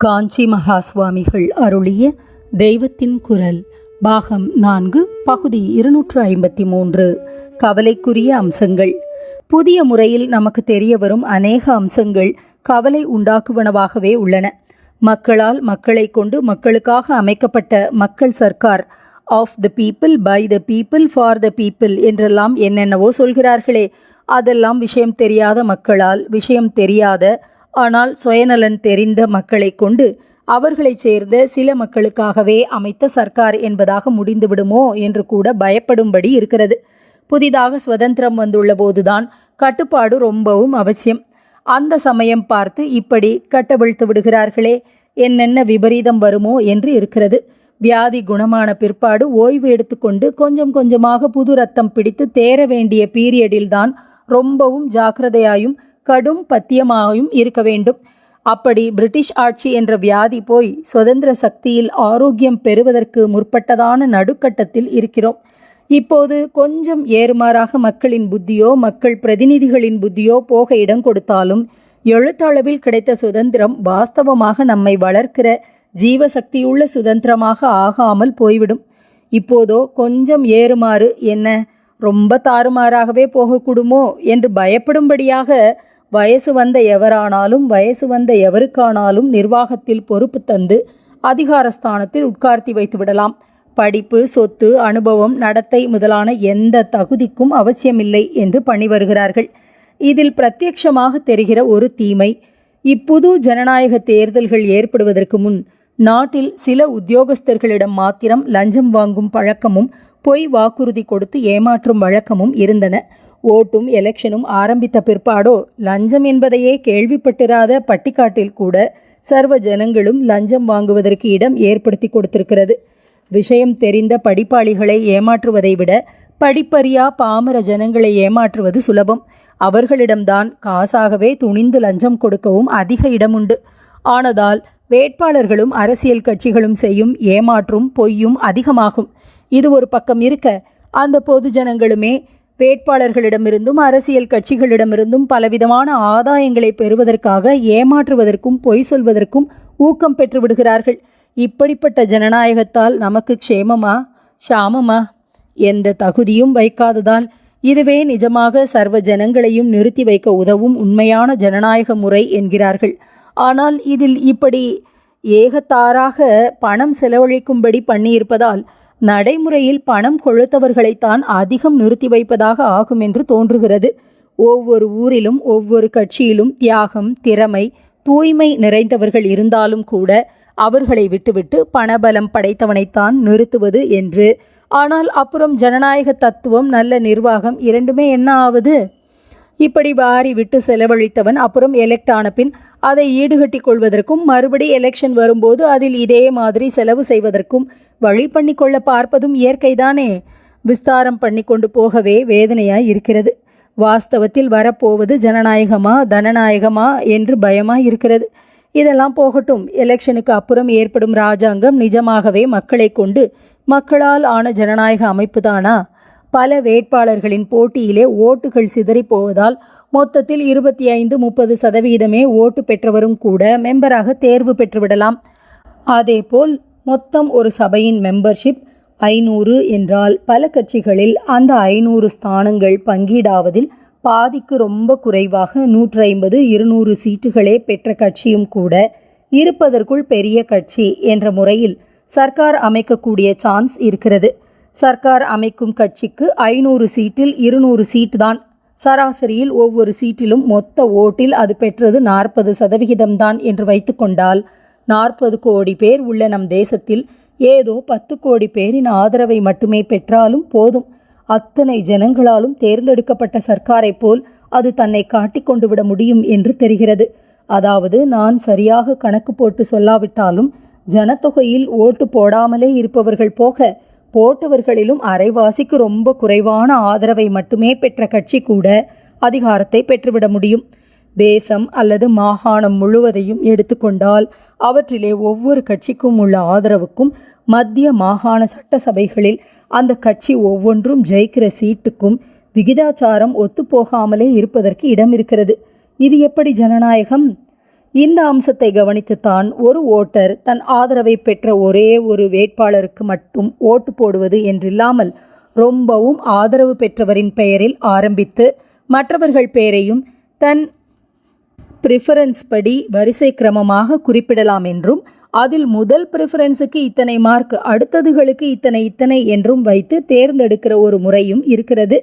காஞ்சி மகா சுவாமிகள் அருளிய தெய்வத்தின் குரல் பாகம் நான்கு பகுதி இருநூற்று ஐம்பத்தி மூன்று. கவலைக்குரிய அம்சங்கள். புதிய முறையில் நமக்கு தெரிய வரும் அநேக அம்சங்கள் கவலை உண்டாக்குவனவாகவே உள்ளன. மக்களால் மக்களை கொண்டு மக்களுக்காக அமைக்கப்பட்ட மக்கள் Sarkar of the people by the people for the people என்றெல்லாம் என்னென்னவோ சொல்கிறார்களே. அதெல்லாம் விஷயம் தெரியாத மக்களால் விஷயம் தெரியாத ஆனால் சுயநலன் தெரிந்த மக்களை கொண்டு அவர்களைச் சேர்ந்த சில மக்களுக்காகவே அமைத்த சர்க்கார் என்பதாக முடிந்துவிடுமோ என்று கூட பயப்படும்படி இருக்கிறது. புதிதாக சுதந்திரம் வந்துள்ள போதுதான் கட்டுப்பாடு ரொம்பவும் அவசியம். அந்த சமயம் பார்த்து இப்படி கட்டவிழ்த்து விடுகிறார்களே என்னென்ன விபரீதம் வருமோ என்று இருக்கிறது. வியாதி குணமான பிற்பாடு ஓய்வு எடுத்துக்கொண்டு கொஞ்சம் கொஞ்சமாக புது ரத்தம் பிடித்து தேர வேண்டிய பீரியடில்தான் ரொம்பவும் ஜாக்கிரதையாயும் கடும் பத்தியமாயும் இருக்க வேண்டும். அப்படி பிரிட்டிஷ் ஆட்சி என்ற வியாதி போய் சுதந்திர சக்தியில் ஆரோக்கியம் பெறுவதற்கு முற்பட்டதான நடுக்கட்டத்தில் இருக்கிறோம். இப்போது கொஞ்சம் ஏறுமாறாக மக்களின் புத்தியோ மக்கள் பிரதிநிதிகளின் புத்தியோ போக இடம் கொடுத்தாலும் எழுத்தளவில் கிடைத்த சுதந்திரம் வாஸ்தவமாக நம்மை வளர்க்கிற ஜீவசக்தியுள்ள சுதந்திரமாக ஆகாமல் போய்விடும். இப்போதோ கொஞ்சம் ஏறுமாறு என்ன ரொம்ப தாறுமாறாகவே போகக்கூடுமோ என்று பயப்படும்படியாக வயசு வந்த எவரானாலும் வயசு வந்த எவருக்கானாலும் நிர்வாகத்தில் பொறுப்பு தந்து அதிகாரஸ்தானத்தில் உட்கார்த்தி வைத்து விடலாம். படிப்பு சொத்து அனுபவம் நடத்தை முதலான எந்த தகுதிக்கும் அவசியமில்லை என்று பண்ணி வருகிறார்கள். இதில் பிரத்யட்சமாக தெரிகிற ஒரு தீமை இப்புது ஜனநாயக தேர்தல்கள் ஏற்படுவதற்கு முன் நாட்டில் சில உத்தியோகஸ்தர்களிடம் மாத்திரம் லஞ்சம் வாங்கும் பழக்கமும் பொய் வாக்குறுதி கொடுத்து ஏமாற்றும் வழக்கமும் இருந்தன. ஓட்டும் எலெக்ஷனும் ஆரம்பித்த பிற்பாடோ லஞ்சம் என்பதையே கேள்விப்பட்டிராத பட்டிக்காட்டில் கூட சர்வ ஜனங்களும் லஞ்சம் வாங்குவதற்கு இடம் ஏற்படுத்தி கொடுத்திருக்கிறது. விஷயம் தெரிந்த படிப்பாளிகளை ஏமாற்றுவதை விட படிப்பறியா பாமர ஜனங்களை ஏமாற்றுவது சுலபம். அவர்களிடம்தான் காசாகவே துணிந்து லஞ்சம் கொடுக்கவும் அதிக இடமுண்டு. ஆனதால் வேட்பாளர்களும் அரசியல் கட்சிகளும் செய்யும் ஏமாற்றும் பொய்யும் அதிகமாகும். இது ஒரு பக்கம் இருக்க அந்த பொது ஜனங்களுமே வேட்பாளர்களிடமிருந்தும் அரசியல் கட்சிகளிடமிருந்தும் பலவிதமான ஆதாயங்களை பெறுவதற்காக ஏமாற்றுவதற்கும் பொய் சொல்வதற்கும் ஊக்கம் பெற்று விடுகிறார்கள். இப்படிப்பட்ட ஜனநாயகத்தால் நமக்கு க்ஷேமமா? ஷாமமா எந்த தகுதியும் வைக்காததால் இதுவே நிஜமாக சர்வ ஜனங்களையும் நிறுத்தி வைக்க உதவும் உண்மையான ஜனநாயக முறை என்கிறார்கள். ஆனால் இதில் இப்படி ஏகத்தாராக பணம் செலவழிக்கும்படி பண்ணியிருப்பதால் நடைமுறையில் பணம் கொழுத்தவர்களைத்தான் அதிகம் நிறுத்தி வைப்பதாக ஆகும் என்று தோன்றுகிறது. ஒவ்வொரு ஊரிலும் ஒவ்வொரு கட்சியிலும் தியாகம் திறமை தூய்மை நிறைந்தவர்கள் இருந்தாலும் கூட அவர்களை விட்டுவிட்டு பணபலம் படைத்தவனைத்தான் நிறுத்துவது என்று. ஆனால் அப்புறம் ஜனநாயக தத்துவம் நல்ல நிர்வாகம் இரண்டுமே என்ன ஆவது? இப்படி வாரி விட்டு செலவழித்தவன் அப்புறம் எலெக்ட் ஆன பின் அதை ஈடுகட்டி கொள்வதற்கும் மறுபடி எலெக்ஷன் வரும்போது அதில் இதே மாதிரி செலவு செய்வதற்கும் வழி பண்ணி கொள்ள பார்ப்பதும் இயற்கைதானே. விஸ்தாரம் பண்ணி கொண்டு போகவே வேதனையாய் இருக்கிறது. வாஸ்தவத்தில் வரப்போவது ஜனநாயகமா தனநாயகமா என்று பயமாக இருக்கிறது. இதெல்லாம் போகட்டும். எலெக்ஷனுக்கு அப்புறம் ஏற்படும் ராஜாங்கம் நிஜமாகவே மக்களை கொண்டு மக்களால் ஆன ஜனநாயக அமைப்பு தானா பல வேட்பாளர்களின் போட்டியிலே ஓட்டுகள் சிதறிப்போவதால் மொத்தத்தில் இருபத்தி ஐந்து முப்பது சதவீதமே ஓட்டு பெற்றவரும் கூட மெம்பராக தேர்வு பெற்றுவிடலாம். அதேபோல் மொத்தம் ஒரு சபையின் மெம்பர்ஷிப் ஐநூறு என்றால் பல கட்சிகளில் அந்த ஐநூறு ஸ்தானங்கள் பங்கீடாவதில் பாதிக்கு ரொம்ப குறைவாக நூற்றி ஐம்பது இருநூறு சீட்டுகளே பெற்ற கட்சியும் கூட இருப்பதற்குள் பெரிய கட்சி என்ற முறையில் சர்க்கார் அமைக்கக்கூடிய சான்ஸ் இருக்கிறது. சர்க்கார் அமைக்கும் கட்சிக்கு ஐநூறு சீட்டில் இருநூறு சீட்டு தான் சராசரியில் ஒவ்வொரு சீட்டிலும் மொத்த ஓட்டில் அது பெற்றது நாற்பது சதவிகிதம்தான் என்று வைத்துக்கொண்டால் நாற்பது கோடி பேர் உள்ள நம் தேசத்தில் ஏதோ பத்து கோடி பேரின் ஆதரவை மட்டுமே பெற்றாலும் போதும். அத்தனை ஜனங்களாலும் தேர்ந்தெடுக்கப்பட்ட சர்க்காரை போல் அது தன்னை காட்டிக்கொண்டு விட முடியும் என்று தெரிகிறது. அதாவது நான் சரியாக கணக்கு போட்டு சொல்லாவிட்டாலும் ஜனத்தொகையில் ஓட்டு போடாமலே இருப்பவர்கள் போக போட்டவர்களிலும் அரைவாசிக்கு ரொம்ப குறைவான ஆதரவை மட்டுமே பெற்ற கட்சி கூட அதிகாரத்தை பெற்றுவிட முடியும். தேசம் அல்லது மாகாணம் முழுவதையும் எடுத்துக்கொண்டால் அவற்றிலே ஒவ்வொரு கட்சிக்கும் உள்ள ஆதரவுக்கும் மத்திய மாகாண சட்டசபைகளில் அந்த கட்சி ஒவ்வொன்றும் ஜெயிக்கிற சீட்டுக்கும் விகிதாச்சாரம் ஒத்துப்போகாமலே இருப்பதற்கு இடம் இருக்கிறது இது எப்படி ஜனநாயகம்? இந்த அம்சத்தை கவனித்துத்தான் ஒரு ஓட்டர் தன் ஆதரவை பெற்ற ஒரே ஒரு வேட்பாளருக்கு மட்டும் ஓட்டு போடுவது என்றில்லாமல் ரொம்பவும் ஆதரவு பெற்றவரின் பெயரில் ஆரம்பித்து மற்றவர்கள் பெயரையும் தன் பிரிஃபரன்ஸ் படி வரிசை கிரமமாக குறிப்பிடலாம் என்றும் அதில் முதல் ப்ரிஃபரன்ஸுக்கு இத்தனை மார்க் அடுத்ததுகளுக்கு இத்தனை இத்தனை என்றும் வைத்து தேர்ந்தெடுக்கிற ஒரு முறையும் இருக்கிறது.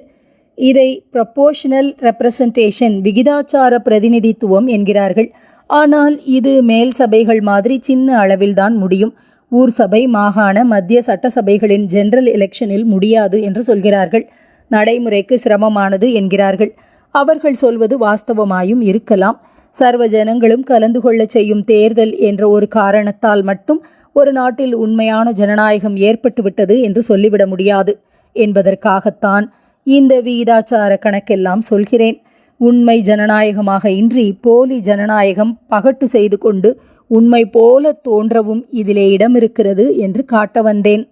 இதை ப்ரப்போஷனல் ரெப்ரசன்டேஷன் விகிதாச்சார பிரதிநிதித்துவம் என்கிறார்கள். ஆனால் இது மேல் சபைகள் மாதிரி சின்ன அளவில்தான் முடியும். ஊர் சபை மாகாண மத்திய சட்டசபைகளின் ஜெனரல் எலெக்ஷனில் முடியாது என்று சொல்கிறார்கள். நடைமுறைக்கு சிரமமானது என்கிறார்கள். அவர்கள் சொல்வது வாஸ்தவமாயும் இருக்கலாம். சர்வ ஜனங்களும் கலந்து கொள்ளச் செய்யும் தேர்தல் என்ற ஒரு காரணத்தால் மட்டும் ஒரு நாட்டில் உண்மையான ஜனநாயகம் ஏற்பட்டுவிட்டது என்று சொல்லிவிட முடியாது. என்பதற்காகத்தான் இந்த விகிதாச்சார கணக்கெல்லாம் சொல்கிறேன். உண்மை ஜனநாயகமாக இன்றி போலி ஜனநாயகம் பகட்டு செய்து கொண்டு உண்மை போல தோன்றவும் இதிலே இடம் இருக்கிறது என்று காட்ட வந்தேன்.